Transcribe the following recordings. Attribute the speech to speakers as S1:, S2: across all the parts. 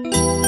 S1: Thank you.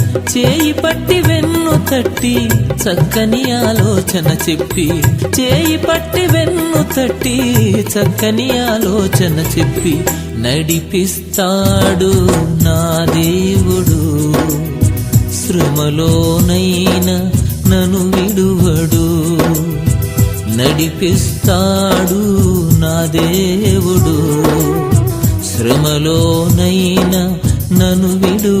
S1: చేయి పట్టి వెన్ను తట్టి చక్కని ఆలోచన చెప్పి. చేయి పట్టి వెన్ను తట్టి చక్కని ఆలోచన చెప్పి. నడిపిస్తాడు నా దేవుడు. శ్రమలోనైనా నన్ను విడువడు. నడిపిస్తాడు నా దేవుడు. శ్రమలోనైనా నన్ను విడు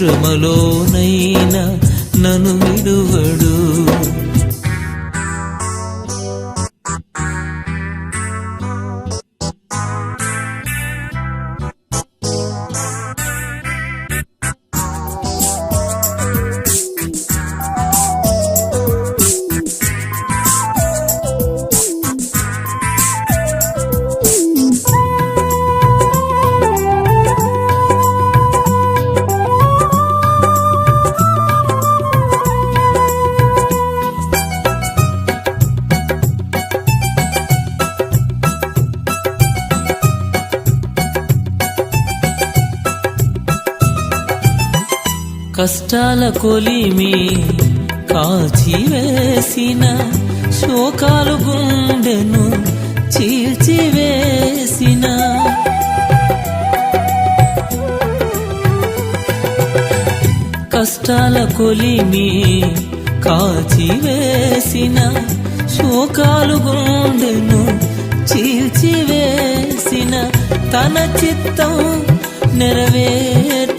S1: శ్రమలోనైనా నన్ను విడువడు. కష్టాల కొలిమి కాచివేసిన శోకాలు గుండెను చీల్చివేసిన కష్టాల కొలిమి కాచివేసిన శోకాలు గుండెను చీల్చివేసిన తన చిత్తం నెరవేర్చుతాడు.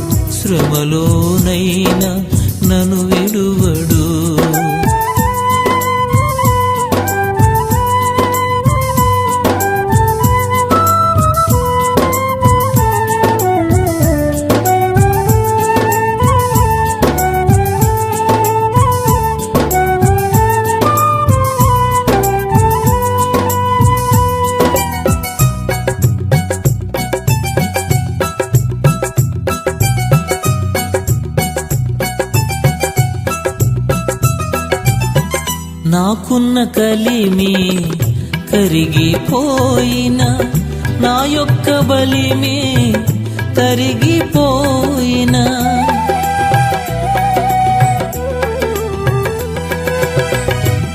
S1: శ్రమలోనైనా నన్ను నాకున్న కలిమి కరిగిపోయిన నా యొక్క బలిమి తరిగిపోయినా.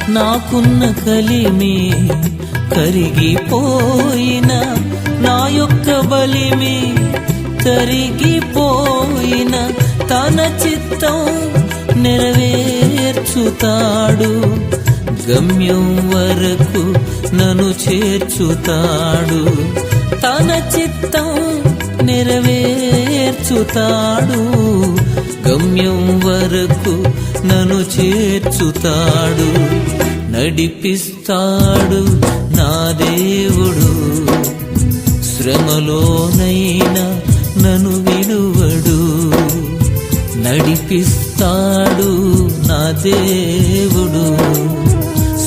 S1: నాకున్న కలిమి కరిగిపోయిన నా యొక్క బలిమి తరిగిపోయిన. తన చిత్తం నెరవేర్చుతాడు. గమ్యం వరకు నన్ను చేర్చుతాడు. తన చిత్తం నెరవేర్చుతాడు. గమ్యం వరకు నన్ను చేర్చుతాడు. నడిపిస్తాడు నా దేవుడు. శ్రమలోనైనా నన్ను విడువడు. నడిపిస్తాడు నా దేవుడు.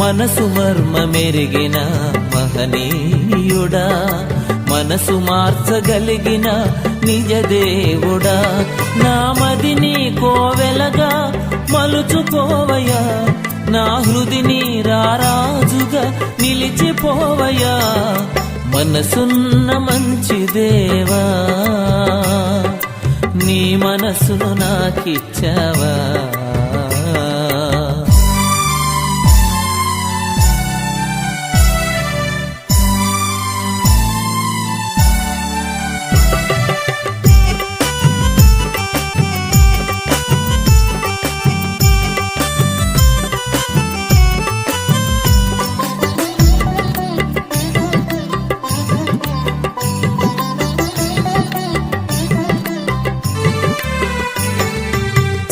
S1: మనసు మర్మ మెరిగిన మహనీయుడా మనసు మార్చగలిగిన నిజ దేవుడా నామది నీ కోవెలగా మలుచుకోవయా నా హృదిని రారాజుగా నిలిచిపోవయా మనసున్న మంచి దేవా నీ మనసును నాకిచ్చావా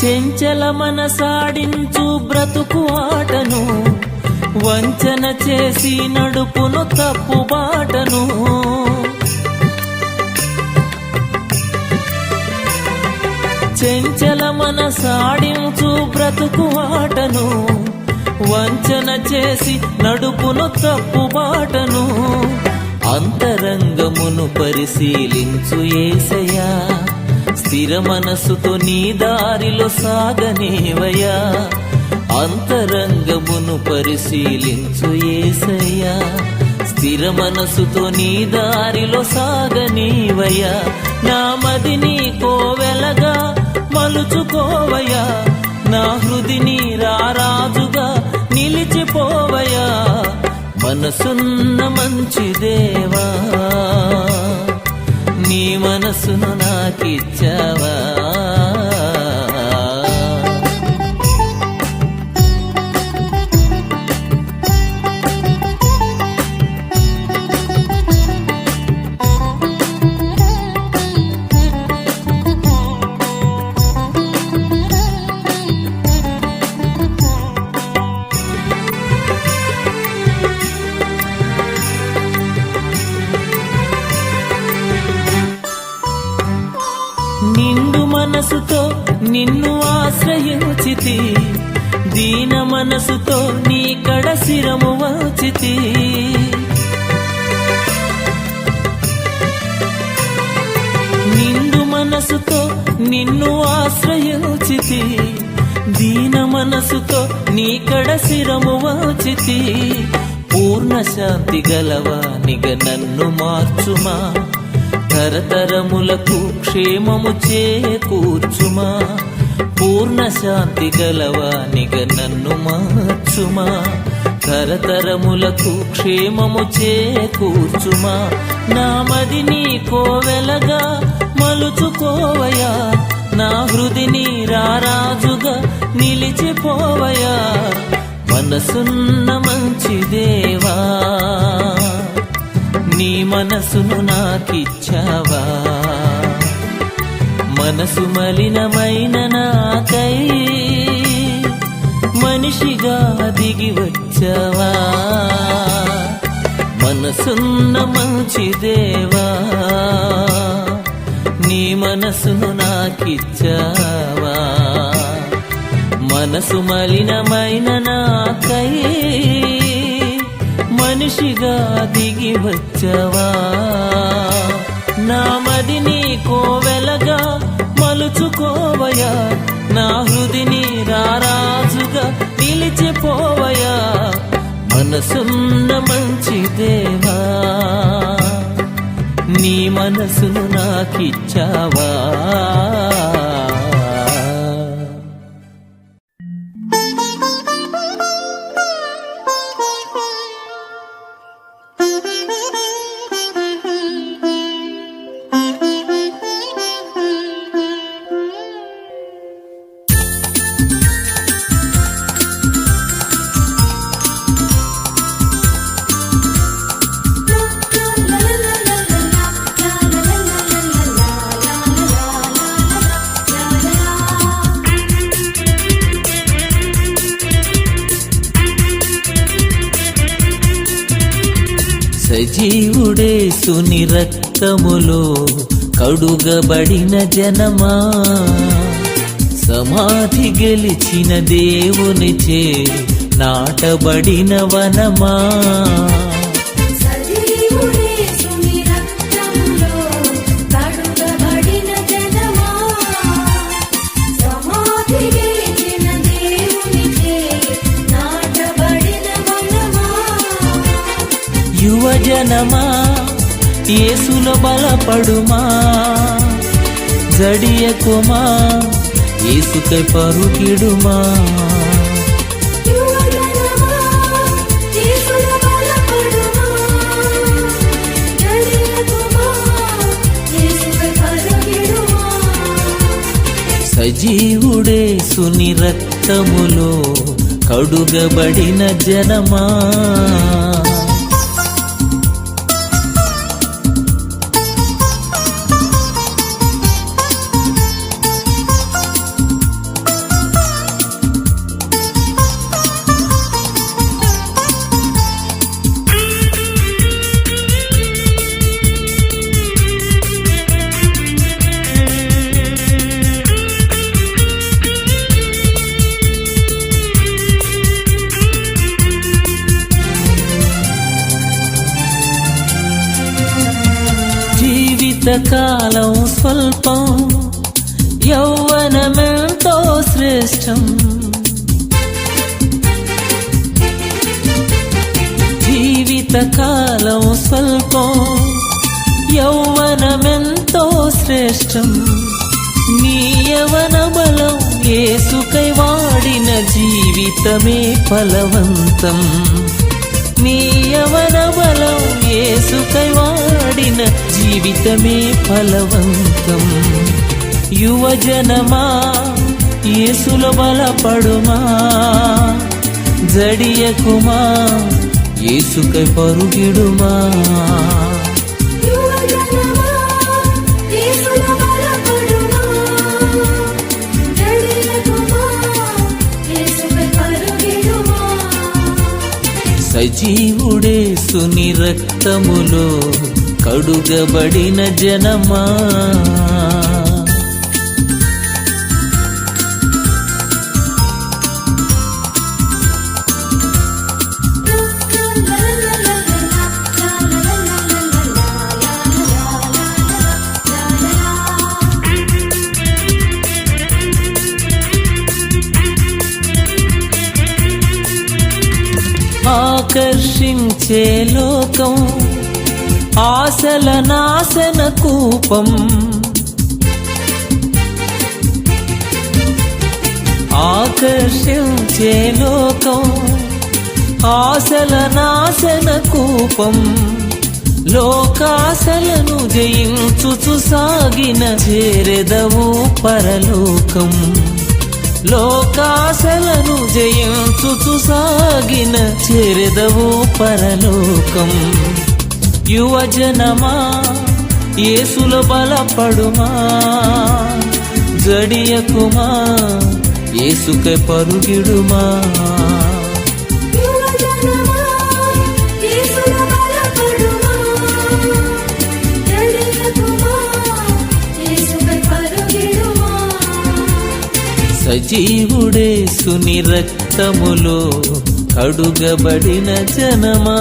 S1: చెంచల మనసాడించు బ్రతుకు ఆటను వంచన చేసి నడుపును తప్పు బాటను. చెంచల మనసాడించు బ్రతుకు ఆటను వంచన చేసి నడుపును తప్పు బాటను. అంతరంగమును పరిశీలించు ఏసయా స్థిర మనసుతో నీ దారిలో సాగనేవయ్యా? అంతరంగమును పరిశీలించు ఏసయ్యా. స్థిర మనసుతో నీ దారిలో సాగనీవయ్యా? నా మదిని కోవెలగా మలుచుకోవయ్యా. నా హృదిని రారాజుగా నిలిచిపోవయ్యా. మనసున్న మంచి దేవా. నీ మనసును నాకిచ్చావా? దీన మనసుతో నీ కడ శిరము వాచితి. నిండు మనసుతో నిన్ను ఆశ్రయించితి. దీన మనసుతో నీ కడ శిరము వాచితి. పూర్ణ శాంతి గలవానిగ నన్ను మార్చుమా. తరతరములకు క్షేమము చేకూర్చుమా. పూర్ణ శాంతి గలవానిగ నన్ను మార్చుమా? తరతరములకు క్షేమము చేకూర్చుమా? నామది నీ కోవెలగా మలుచుకోవయా? నా హృదిని రారాజుగా నిలిచిపోవయా మనసున్న మంచి దేవా నీ మనసును నాకిచ్చావా? మనసు మలినమైన నాకై మనిషిగా దిగి వచ్చావా? మనసున్న మంచి దేవా నీ మనసును నాకిచ్చావా? మనసు మలినమైన నాకై మనిషిగా దిగి వచ్చవా? నా మదిని కోవెలగా మలుచుకోవయా నా హృదిని రారాజుగా నిలిచిపోవయా మనసున్న మంచి దేవా నీ మనసును నాకిచ్చావా? సజీవుడే సుని రక్తములో కడుగబడిన జనమా. సమాధి గెలిచిన దేవునిచే నాటబడిన వనమా.
S2: జనమా?
S1: ఏసుల బలపడుమా? జడియకుమా యేసుకై పరుగిడుమా సజీవుడే సుని రక్తములో కడుగబడిన జనమా? జీవితకాలం స్వల్పం యౌవనమెంతో శ్రేష్టం. జీవితకాలం స్వల్పం యౌవనమెంతో శ్రేష్టం. నీ యవన బలం ఏసుకై వాడిన జీవితమే ఫలవంతం. నీ యవన బలం ఏసుకై వాడిన జీవితమే ఫలవంతం. యువజనమా ఏసుల బలపడుమా? జడియకుమా ఏసుకై పరుగిడుమా? సజీవుడే సుని రక్తములో కడుగబడిన జనమా? ఆకర్షించే లోకం ఆశల నాశన కూపం. ఆకర్షించే లోకం ఆశల నాశన కూపం. లోకాశలను జయించుచు సాగిన చేరెదవు పరలోకం. లోకాశలను జయించుచు సాగిన చేరెదవు పరలోకం. యువజనమా ఏసుల బలపడుమా? జడియకుమా ఏసుక పరుగిడుమా? సజీవుడే సుని రక్తములో కడుగబడిన జనమా?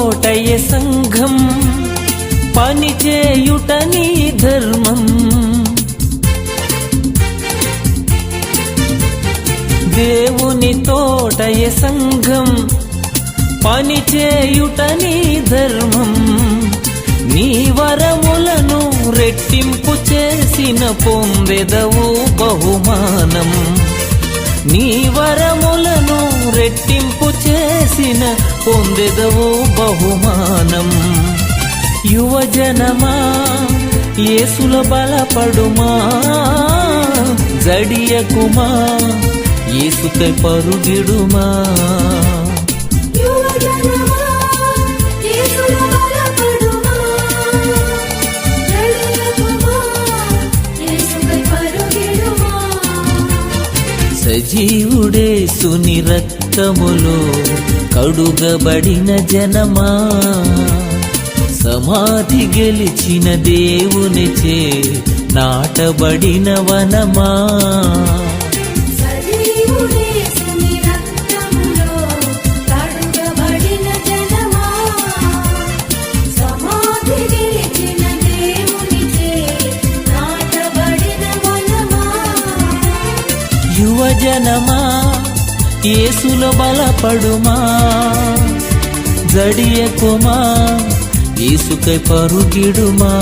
S1: కోటయ సంఘం పనిచేయుట నీ ధర్మం. దేవుని తోటయ సంఘం పనిచేయుట నీ ధర్మం. నీ వరములను రెట్టింపు చేసిన పొందెదవు బహుమానం. నీ వరములను రెట్టింపు చేసిన పొందెదవు బహుమానం. యువజనమా ఏసుల బలపడుమా? జడియకుమా యేసుకై పరుగిడుమా? సజీవుడే సుని రక్తములో కడుగబడిన జనమా. సమాధి గెలిచిన దేవునిచే నాటబడిన వనమా. యువజనమా యేసుల బలపడుమా? జడియకుమా? యేసుకై పరుగిడుమా?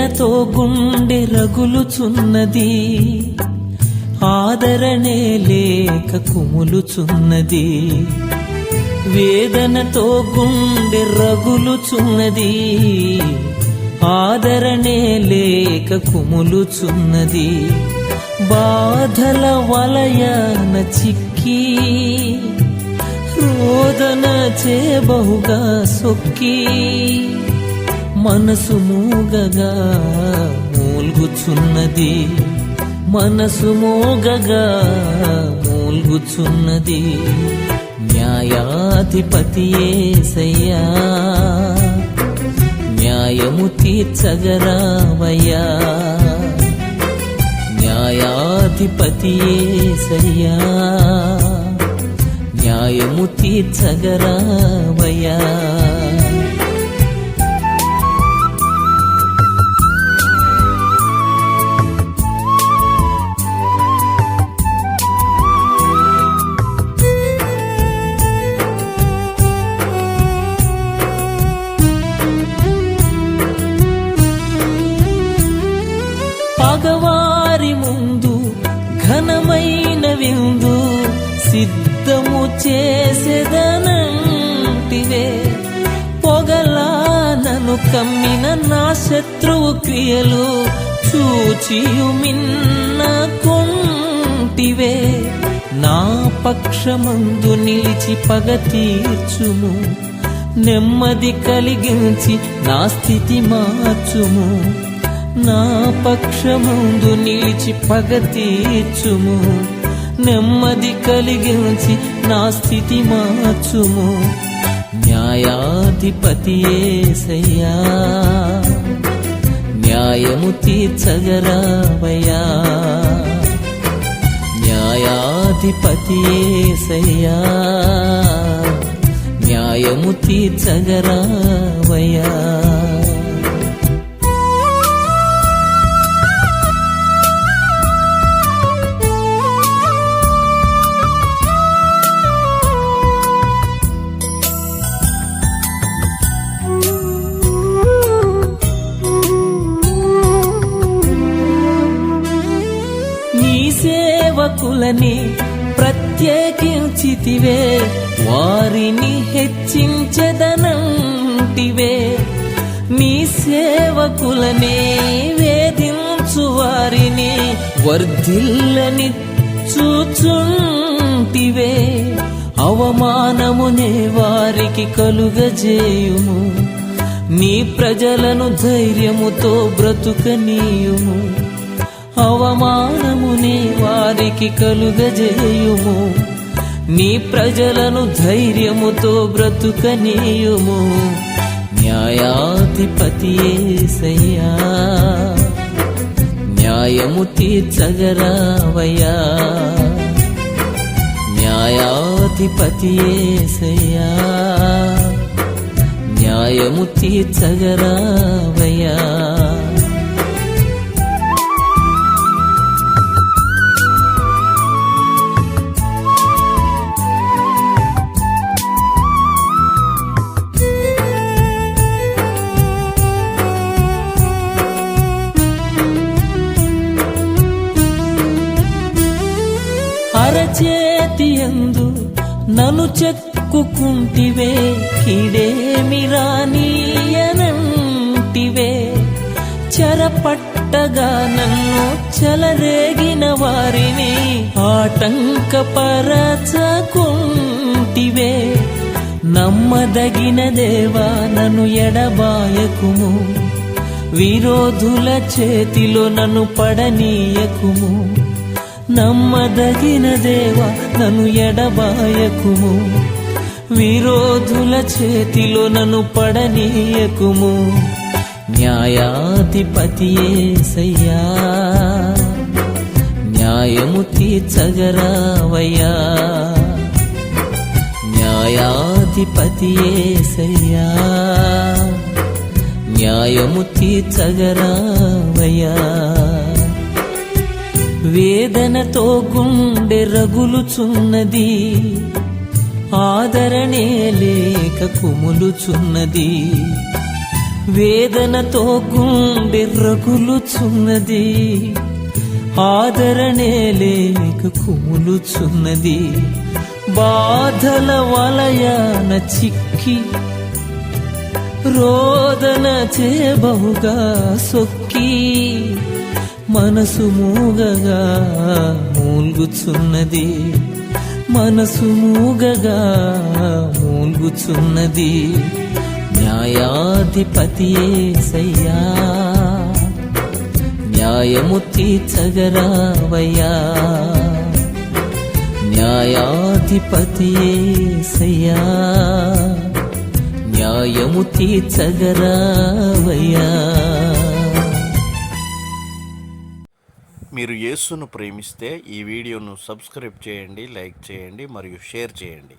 S1: వేదనతో గుండె రగులుచున్నది. ఆదరణే లేక కుములుచున్నది. వేదనతో గుండె రగులుచున్నది. ఆదరణే లేక కుములుచున్నది. బాధల వలయన చిక్కి రోదన చేబహుగా సొక్కి. మనసు మూగగా మూల్గుచున్నది. మనసు మోగగా మూల్గుచున్నది. న్యాయాధిపతి ఏసయ్యా న్యాయము తీర్చగరావయ్యా. న్యాయాధిపతి ఏసయ్యా న్యాయము తీర్చగరావయ్యా. చేసేదనంటివే. పొగలా నన్ను కమ్మిన నా శత్రువు క్రియలు చూచియు మిన్న కొంటివే. నా పక్షమందు నిలిచి పగ తీర్చుము. నెమ్మది కలిగించి నా స్థితి మార్చుము. నా పక్షముందు నిలిచి పగ తీర్చుము. నెమ్మది కలిగించి నా స్థితి మార్చుము. న్యాయాధిపతి ఏసయ్యా న్యాయము తీర్చగరావయ్యా న్యాయాధిపతి ఏసయ్యా న్యాయము తీర్చగరావయ్యా సేవకులని ప్రత్యేకించితివే వారిని హెచ్చించదనంటివే. నీ సేవకులనే వేధించు వారిని వర్ధిల్లని చూచుంటివే. అవమానమునే వారికి కలుగజేయుము నీ ప్రజలను ధైర్యముతో బ్రతుకనీయుము. అవమానముని వారికి కలుగజేయుము. నీ ప్రజలను ధైర్యముతో బ్రతుకనీయుము. న్యాయాధిపతి ఏసయ్యా న్యాయము తీర్చగరావయ్యా న్యాయాధిపతి ఏసయ్యా న్యాయము తీర్చగరావయ్యా నను చెక్కుకుంటివే కిడేమి రానియనంటివే. చెరపట్టగా నన్ను చెలరేగిన వారిని ఆటంకపరచకుంటివే. నమ్మదగిన దేవా నన్ను ఎడబాయకుము. విరోధుల చేతిలో నన్ను పడనీయకుము. నమ్మదగిన దేవ నన్ను ఎడబాయకుము. విరోధుల చేతిలో నన్ను పడనీయకుము. న్యాయాధిపతియే సయ్యా న్యాయము తీర్చగరావయ్యా. న్యాయాధిపతియే సయ్యా న్యాయము తీర్చగరావయ్యా. వేదనతో గుండె రగులుచున్నది ఆదరణే లేక కుములుచున్నది. వేదనతో గుండె రగులుచున్నది ఆదరణే లేక కుములుచున్నది. బాధల వలయాన చిక్కి రోదన చేబహుగా సొక్కి మనసు మూగగా మూల్గుచున్నది. మనసు మూగగా మూల్గుచున్నది. న్యాయాధిపతియే సయ్యా. న్యాయము తీర్చగరావయ్యా. న్యాయాధిపతియే సయ్యా. న్యాయము తీర్చగరావయ్యా.
S3: మీరు యేసును ప్రేమిస్తే ఈ వీడియోను సబ్స్క్రైబ్ చేయండి లైక్ చేయండి మరియు షేర్ చేయండి.